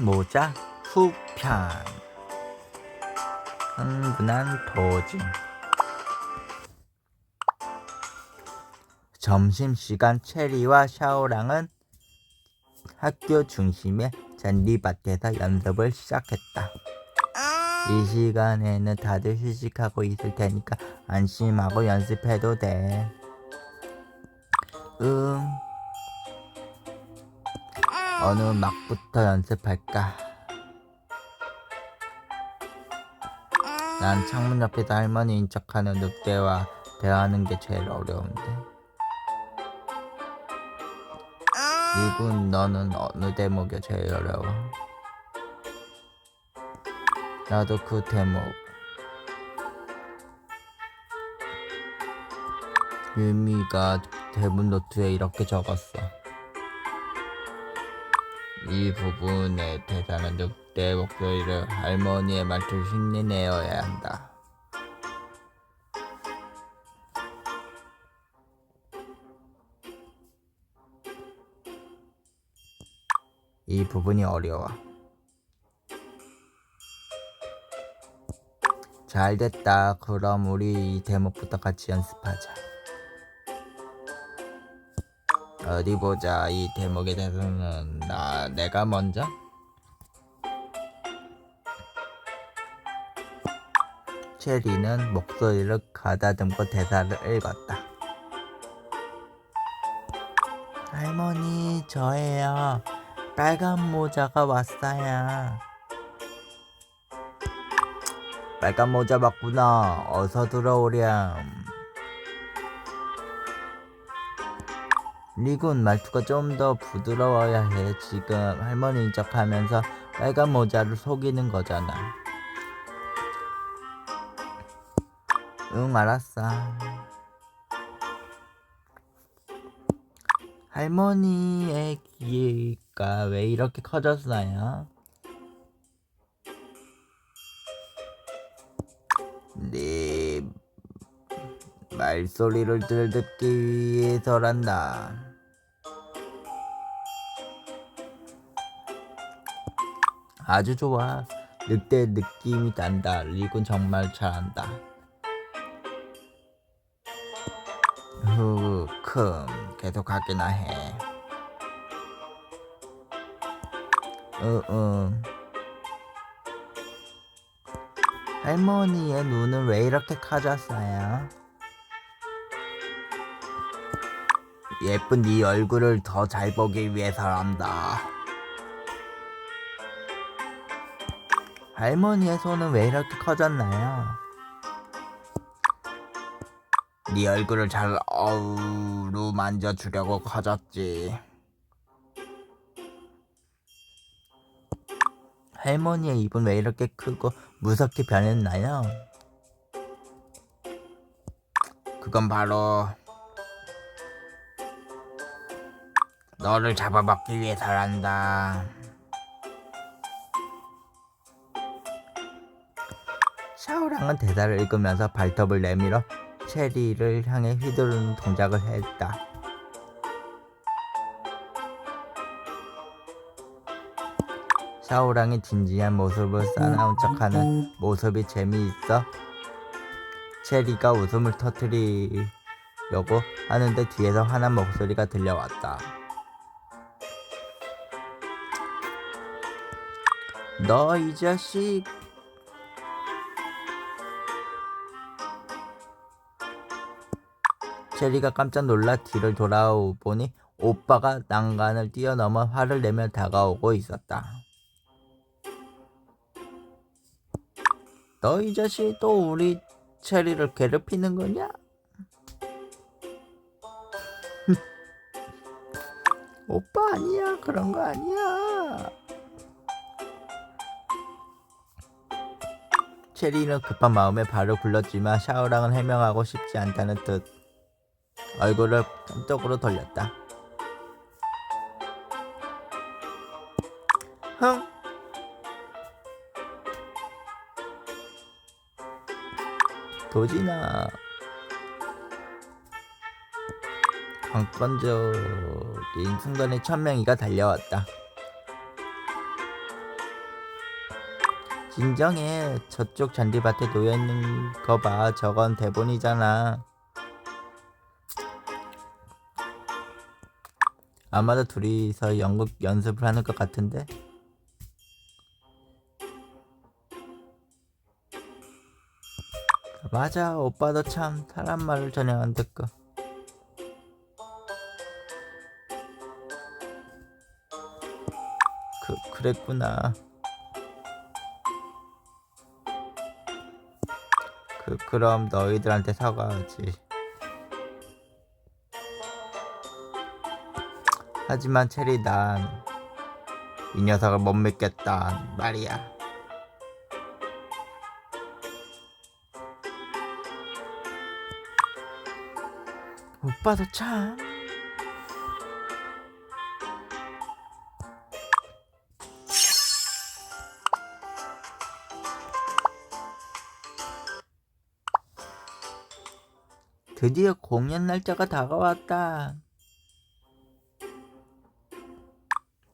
모자 후편 흥분한 도중 점심시간 체리와 샤오랑은 학교 중심의 잔디밭에서 연습을 시작했다. 이 시간에는 다들 휴식하고 있을 테니까 안심하고 연습해도 돼. 음, 어느 막부터 연습할까? 난 창문 옆에서 할머니인 척하는 늑대와 대화하는 게 제일 어려운데. 이분 너는 어느 대목이 제일 어려워? 나도 그 대목. 유미가 대문 노트에 이렇게 적었어. 이 부분의 대사는 늑대 목소리를 할머니의 말투를 흉내내어야 한다. 이 부분이 어려워. 잘 됐다. 그럼 우리 이 대목부터 같이 연습하자. 어디 보자. 이 대목에 대해서는 나 내가 먼저. 체리는 목소리를 가다듬고 대사를 읽었다. 할머니, 저예요. 빨간 모자가 왔어요. 빨간 모자 맞구나. 어서 들어오렴. 리군 말투가 좀 더 부드러워야 해. 지금 할머니인 척 하면서 빨간 모자를 속이는 거잖아. 응, 알았어. 할머니의 귀가 왜 이렇게 커졌어요? 네 말소리를 들 듣기 위해서란다. 아주 좋아. 늑대 느낌이 난다. 리군 정말 잘한다. 후, 큼 계속 하기나 해. 으, 응. 할머니의 눈은 왜 이렇게 커졌어요? 예쁜 네 얼굴을 더 잘 보기 위해서란다. 할머니의 손은 왜 이렇게 커졌나요? 네 얼굴을 잘 어우로 만져주려고 커졌지. 할머니의 입은 왜 이렇게 크고 무섭게 변했나요? 그건 바로 너를 잡아먹기 위해서란다. 샤오랑은 대사를 읽으면서 발톱을 내밀어 체리를 향해 휘두르는 동작을 했다. 샤오랑이 진지한 모습을 싸나운 척하는 모습이 재미있어 체리가 웃음을 터뜨리려고 하는데 뒤에서 화난 목소리가 들려왔다. 너 이 자식 체리가 깜짝 놀라 뒤를 돌아보니 오빠가 난간을 뛰어넘어 화를 내며 다가오고 있었다. 너 이 자식 또 우리 체리를 괴롭히는 거냐? 오빠 아니야 그런 거 아니야. 체리는 급한 마음에 발을 굴렀지만 샤오랑은 해명하고 싶지 않다는 듯 얼굴을 한쪽으로 돌렸다. 흥! 도진아 관건적인 순간에 천명이가 달려왔다. 진정해. 저쪽 잔디밭에 놓여있는 거 봐. 저건 대본이잖아. 아마도 둘이서 연극 연습을 하는 것 같은데? 맞아. 오빠도 참 사람 말을 전혀 안 듣고. 그, 그랬구나. 그, 그럼 너희들한테 사과하지. 하지만 체리 난이 녀석을 못 믿겠다 말이야. 오빠도 참. 드디어 공연 날짜가 다가왔다.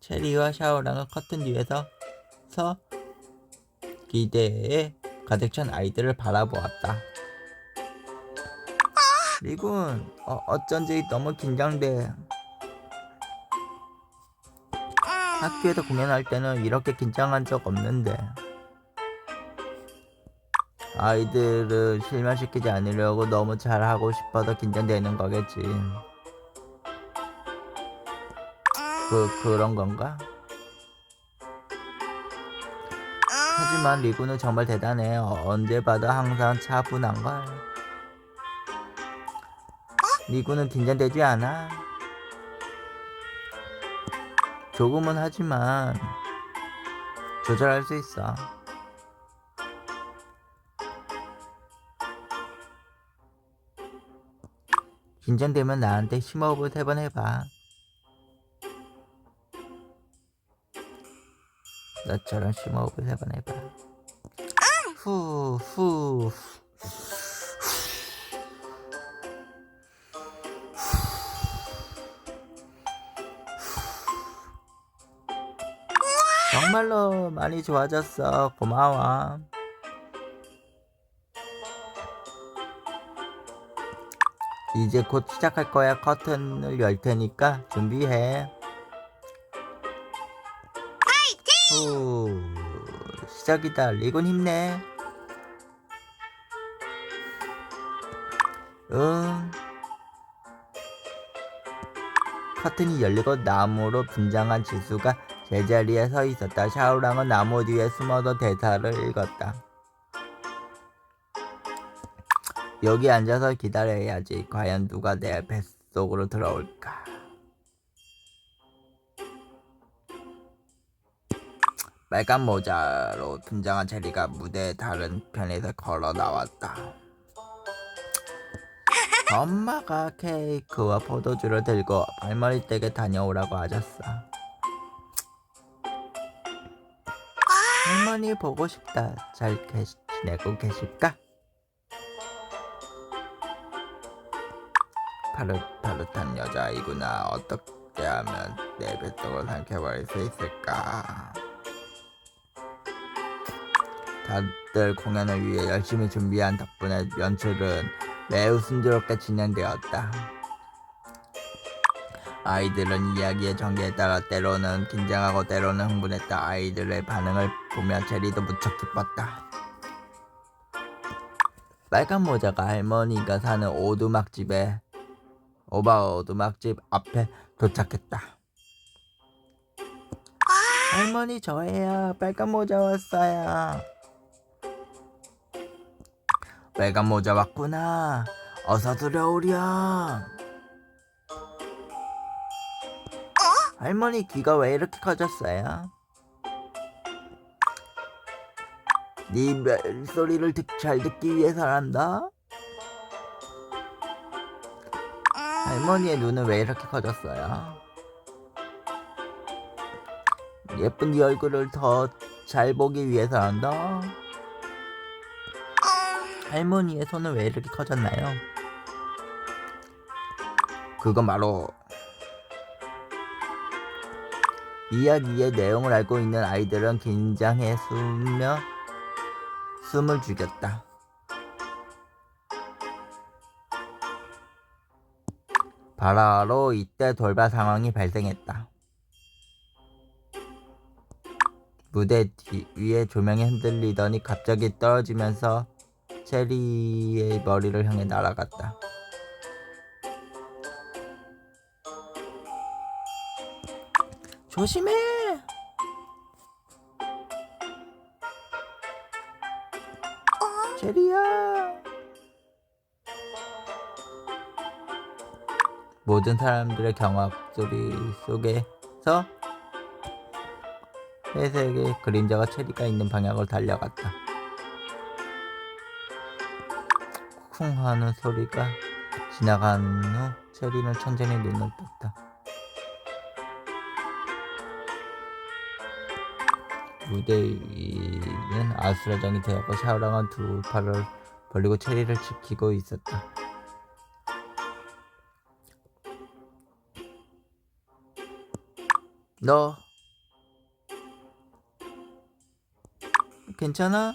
체리와 샤오랑은 커튼 뒤에서 서 기대에 가득 찬 아이들을 바라보았다. 리군, 어, 어쩐지 너무 긴장돼. 학교에서 공연할 때는 이렇게 긴장한 적 없는데. 아이들을 실망시키지 않으려고 너무 잘하고 싶어서 긴장되는 거겠지. 그, 그런 건가? 하지만 리구는 정말 대단해. 어, 언제 봐도 항상 차분한걸. 리구는 긴장되지 않아. 조금은 하지만 조절할 수 있어. 긴장되면 나한테 심호흡을 세 번 해봐. 너처럼 심호흡을 세 번 해봐. 후, 후. 정말로 많이 좋아졌어. 고마워. 이제 곧 시작할 거야. 커튼을 열 테니까 준비해. 시작이다. 리곤 힘내. 응. 커튼이 열리고 나무로 분장한 지수가 제자리에 서 있었다. 샤오랑은 나무 뒤에 숨어서 대사를 읽었다. 여기 앉아서 기다려야지. 과연 누가 내 뱃속으로 들어올까? 빨간 모자로 분장한 체리가 무대 다른 편에서 걸어 나왔다. 엄마가 케이크와 포도주를 들고 할머니 댁에 다녀오라고 하셨어. 할머니 보고 싶다. 잘 계시, 지내고 계실까? 파릇파릇한 여자이구나. 어떻게 하면 내 뱃속을 삼켜버릴 수 있을까? 다들 공연을 위해 열심히 준비한 덕분에 연출은 매우 순조롭게 진행되었다. 아이들은 이야기의 전개에 따라 때로는 긴장하고 때로는 흥분했다. 아이들의 반응을 보며 체리도 무척 기뻤다. 빨간 모자가 할머니가 사는 오두막집에 오바 오두막집 앞에 도착했다. 할머니 저예요. 빨간 모자 왔어요. 빨간 모자 왔구나. 어서 들어오렴. 할머니 귀가 왜 이렇게 커졌어요? 네 멜소리를 듣, 잘 듣기 위해서란다. 할머니의 눈은 왜 이렇게 커졌어요? 예쁜 네 얼굴을 더 잘 보기 위해서란다. 할머니의 손은 왜 이렇게 커졌나요? 그건 바로 이야기의 내용을 알고 있는 아이들은 긴장해 숨며 숨을 죽였다. 바로 이때 돌발 상황이 발생했다. 무대 뒤, 위에 조명이 흔들리더니 갑자기 떨어지면서 체리의 머리를 향해 날아갔다. 조심해! 체리야! 모든 사람들의 경악 소리 속에서 회색의 그림자가 체리가 있는 방향으로 달려갔다. 쿵 하는 소리가 지나간 후 체리는 천천히 눈을 떴다. 무대 위는 아수라장이 되었고 샤오랑은 두 팔을 벌리고 체리를 지키고 있었다. 너 괜찮아?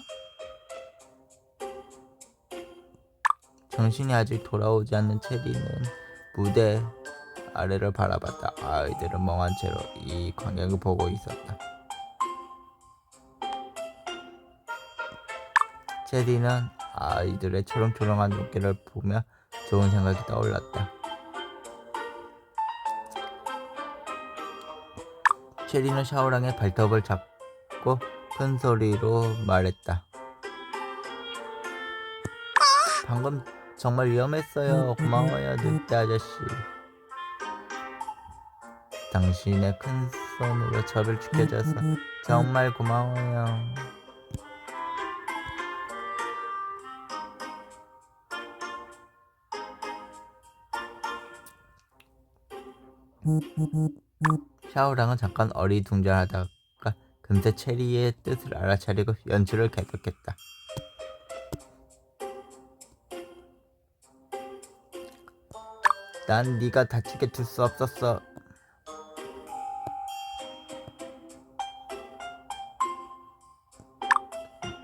정신이 아직 돌아오지 않는 체리는 무대 아래를 바라봤다. 아이들은 멍한 채로 이 광경을 보고 있었다. 체리는 아이들의 초롱초롱한 눈길을 보며 좋은 생각이 떠올랐다. 체리는 샤오랑의 발톱을 잡고 큰 소리로 말했다. 방금 정말 위험했어요. 고마워요, 늑대 아저씨. 당신의 큰 손으로 저를 지켜줘서 정말 고마워요. 샤오랑은 잠깐 어리둥절하다가 금세 체리의 뜻을 알아차리고 연출을 계속했다. 난 네가 다치게 둘 수 없었어.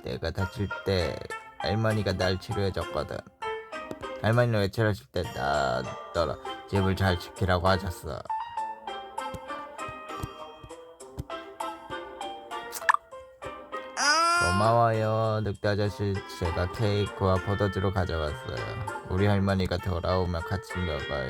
내가 다칠 때 할머니가 날 치료해줬거든. 할머니는 외출하실 때 나더러 집을 잘 지키라고 하셨어. 고마워요, 늑대 아저씨. 제가 케이크와 포도주로 가져왔어요. 우리 할머니가 돌아오면 같이 먹어요.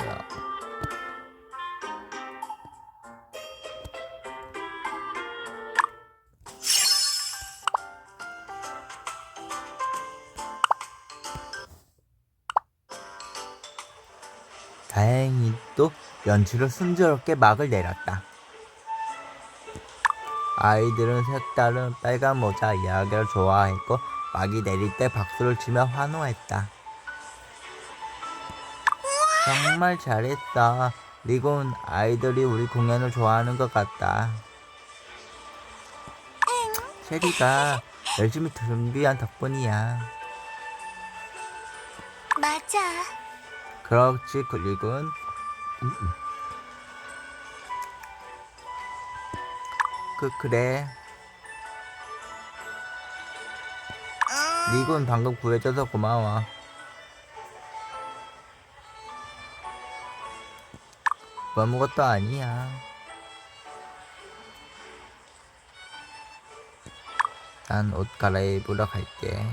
다행히 또 연출을 순조롭게 막을 내렸다. 아이들은 색다른 빨간 모자 이야기를 좋아했고 막이 내릴 때 박수를 치며 환호했다. 정말 잘했어. 리곤 아이들이 우리 공연을 좋아하는 것 같다. 체리가 열심히 준비한 덕분이야. 맞아. 그렇지, 리곤. 그 그래. 음, 리곤 방금 구해줘서 고마워. 아무것도 아니야. 난 옷 갈아입으러 갈게.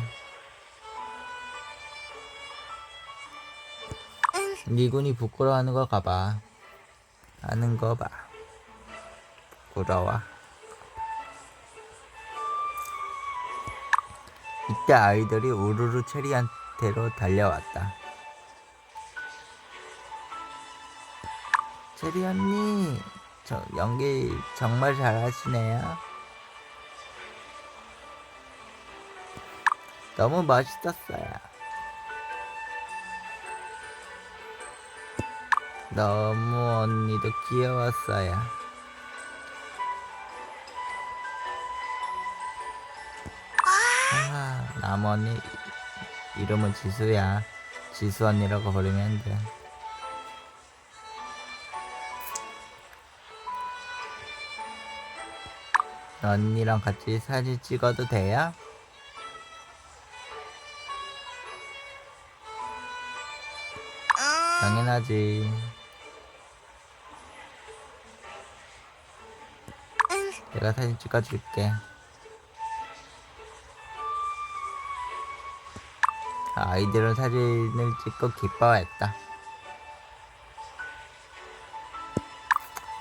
응. 리곤이 부끄러워하는 거 가봐. 하는 거 봐. 부끄러워. 이때 아이들이 우르르 체리한테로 달려왔다. 체리 언니, 저 연기 정말 잘하시네요. 너무 멋있었어요. 너무 언니도 귀여웠어요. 아무 언니 이름은 지수야. 지수 언니라고 부르면 돼. 언니랑 같이 사진 찍어도 돼요? 당연하지. 내가 사진 찍어줄게. 아이들은 사진을 찍고 기뻐했다.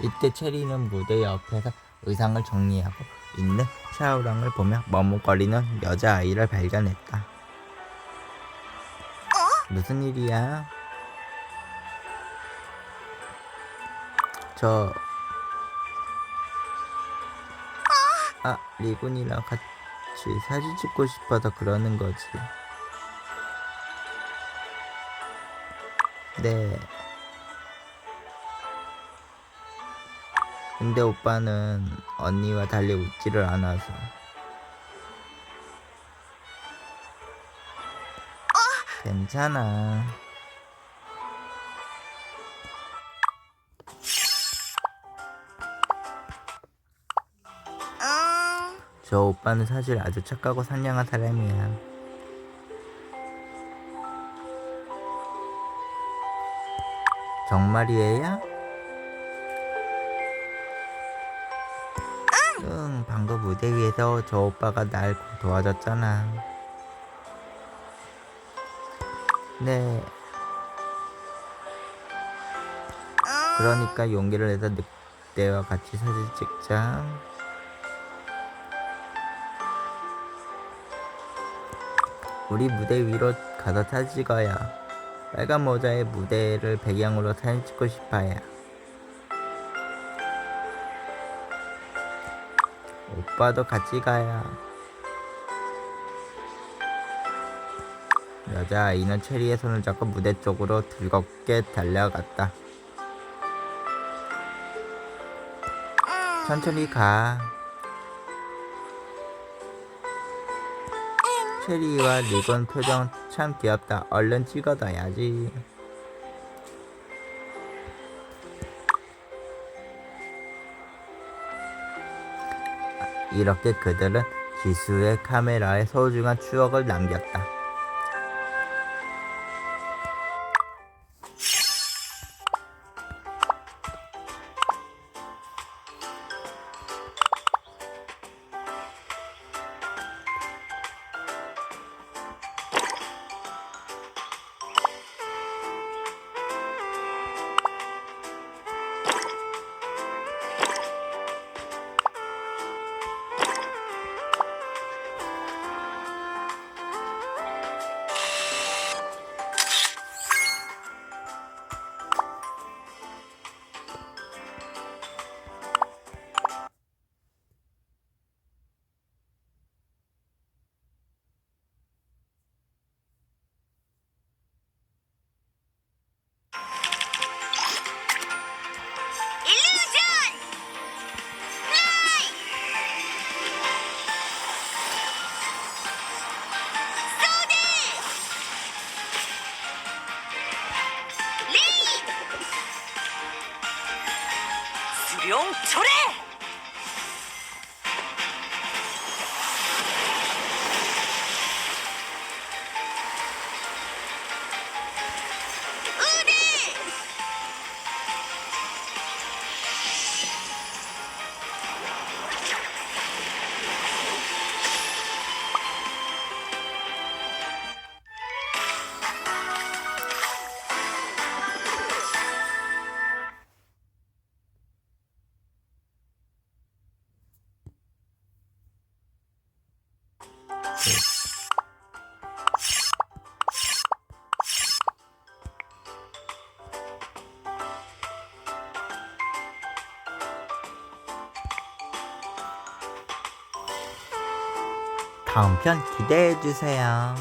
이때 체리는 무대 옆에서 의상을 정리하고 있는 샤오랑을 보며 머뭇거리는 여자아이를 발견했다. 무슨 일이야? 저 아, 리군이랑 같이 사진 찍고 싶어서 그러는 거지. 네. 근데 오빠는 언니와 달리 웃지를 않아서. 괜찮아. 음. 저 오빠는 사실 아주 착하고 선량한 사람이야. 정말이에요? 응, 방금 무대 위에서 저 오빠가 날 도와줬잖아. 네, 음. 그러니까 용기를 내서 늑대와 같이 사진 찍자. 우리 무대 위로 가서 사진 찍어야. 빨간 모자의 무대를 배경으로 사진 찍고 싶어요. 오빠도 같이 가요. 여자아이는 체리의 손을 잡고 무대 쪽으로 즐겁게 달려갔다. 음. 천천히 가. 체리와 리건 표정 참 귀엽다. 얼른 찍어둬야지. 이렇게 그들은 지수의 카메라에 소중한 추억을 남겼다. 다음 편 기대해 주세요.